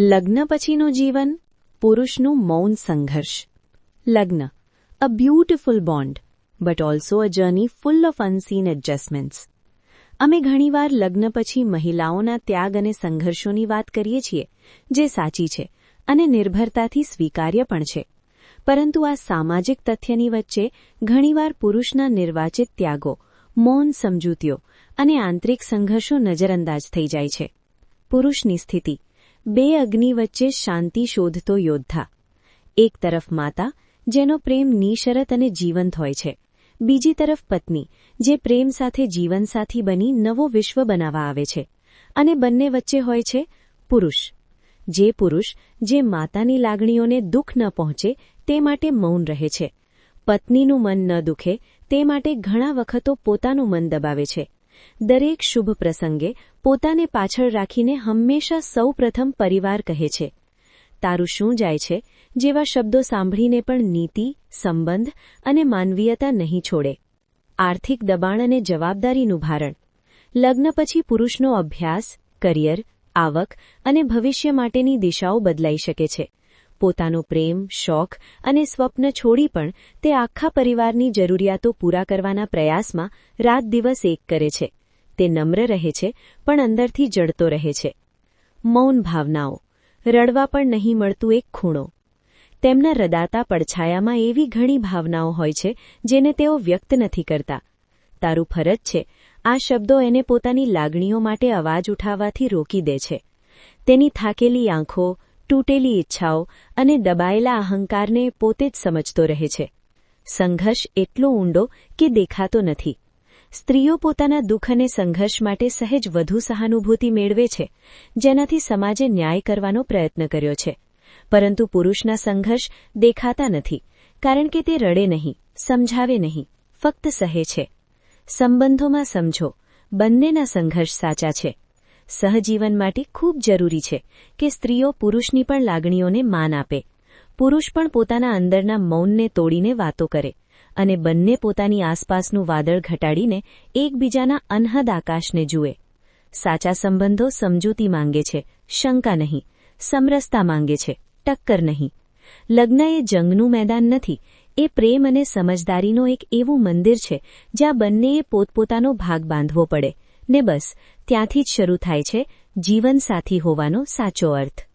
લગ્ન પછીનું જીવન, પુરુષનું મૌન સંઘર્ષ. લગ્ન a beautiful bond but also a journey full of unseen adjustments અમે ઘણીવાર લગ્ન પછી મહિલાઓના ત્યાગ અને સંઘર્ષોની વાત કરીએ છીએ, જે સાચી છે અને નિર્ભરતાથી સ્વીકાર્ય પણ છે. પરંતુ આ સામાજિક તથ્યની વચ્ચે ઘણીવાર પુરુષના નિર્વાચિત ત્યાગો, મૌન સમજૂતીઓ અને આંતરિક સંઘર્ષો નજરઅંદાજ થઈ જાય છે. પુરુષની સ્થિતિ બે અગ્નિ વચ્ચે શાંતિ શોધતો યોદ્ધા. એક તરફ માતા, જેનો પ્રેમ નિશરત અને જીવંત હોય છે. બીજી તરફ પત્ની, જે પ્રેમ સાથે જીવનસાથી બની નવો વિશ્વ બનાવવા આવે છે. અને બંને વચ્ચે હોય છે પુરુષ. જે પુરુષ, જે માતાની લાગણીઓને દુઃખ ન પહોંચે, તે માટે મૌન રહે છે. પત્નીનું મન ન દુખે, તે માટે ઘણા વખતો પોતાનું મન દબાવે છે. દરેક શુભ પ્રસંગે પોતાને પાછળ રાખીને હંમેશા સૌ પ્રથમ પરિવાર કહે છે. તારું શું જાય છે? જેવા શબ્દો સાંભળીને પણ નીતિ, સંબંધ અને માનવીયતા નહીં છોડે. આર્થિક દબાણ અને જવાબદારીનું ભારણ. લગ્ન પછી પુરુષનો અભ્યાસ, કરિયર, આવક અને ભવિષ્ય માટેની દિશાઓ બદલાઈ શકે છે. પોતાનો પ્રેમ, શોખ અને સ્વપ્ન છોડી પણ તે આખા પરિવારની જરૂરિયાતો પૂરા કરવાના પ્રયાસમાં રાત દિવસ એક કરે છે. તે નમ્ર રહે છે, પણ અંદરથી જડતો રહે છે. મૌન ભાવનાઓ. રડવા પણ નહીં મળતું એક ખૂણો. તેમના રદાતા પડછાયામાં એવી ઘણી ભાવનાઓ હોય છે, જેને તેઓ વ્યક્ત નથી કરતા. તારું ફરજ છે, આ શબ્દો એને પોતાની લાગણીઓ માટે અવાજ ઉઠાવવાથી રોકી દે છે. તેની થાકેલી આંખો તૂટેલી ઈચ્છાઓ અને દબાયેલા અહંકારને પોતે જ સમજતો રહે છે. સંઘર્ષ એટલો ઊંડો કે દેખાતો નથી. સ્ત્રીઓ પોતાના દુઃખ અને સંઘર્ષ માટે સહેજ વધુ સહાનુભૂતિ મેળવે છે, જેનાથી સમાજે ન્યાય કરવાનો પ્રયત્ન કર્યો છે. પરંતુ પુરુષના સંઘર્ષ દેખાતા નથી, કારણ કે તે રડે નહીં, સમજાવે નહીં, ફક્ત સહે છે. સંબંધોમાં સમજો, બંનેના સંઘર્ષ સાચા છે. સહજીવન માટે ખૂબ જરૂરી છે કે સ્ત્રીઓ પુરુષની પણ લાગણીઓને માન આપે. પુરુષ પણ પોતાના અંદરના મૌનને તોડીને વાતો કરે અને બંને પોતાની આસપાસનું વાદળ ઘટાડીને એકબીજાના અનહદ આકાશને જુએ. સાચા સંબંધો સમજૂતી માંગે છે, શંકા નહીં, સમરસતા માંગે છે, ટક્કર નહીં. લગ્ન એ જંગનું મેદાન નથી, એ પ્રેમ અને સમજદારીનો એક એવું મંદિર છે જ્યાં બંનેએ પોતપોતાનો ભાગ બાંધવો પડે. ને બસ ત્યાંથી જ શરૂ થાય છે જીવનસાથી હોવાનો સાચો અર્થ.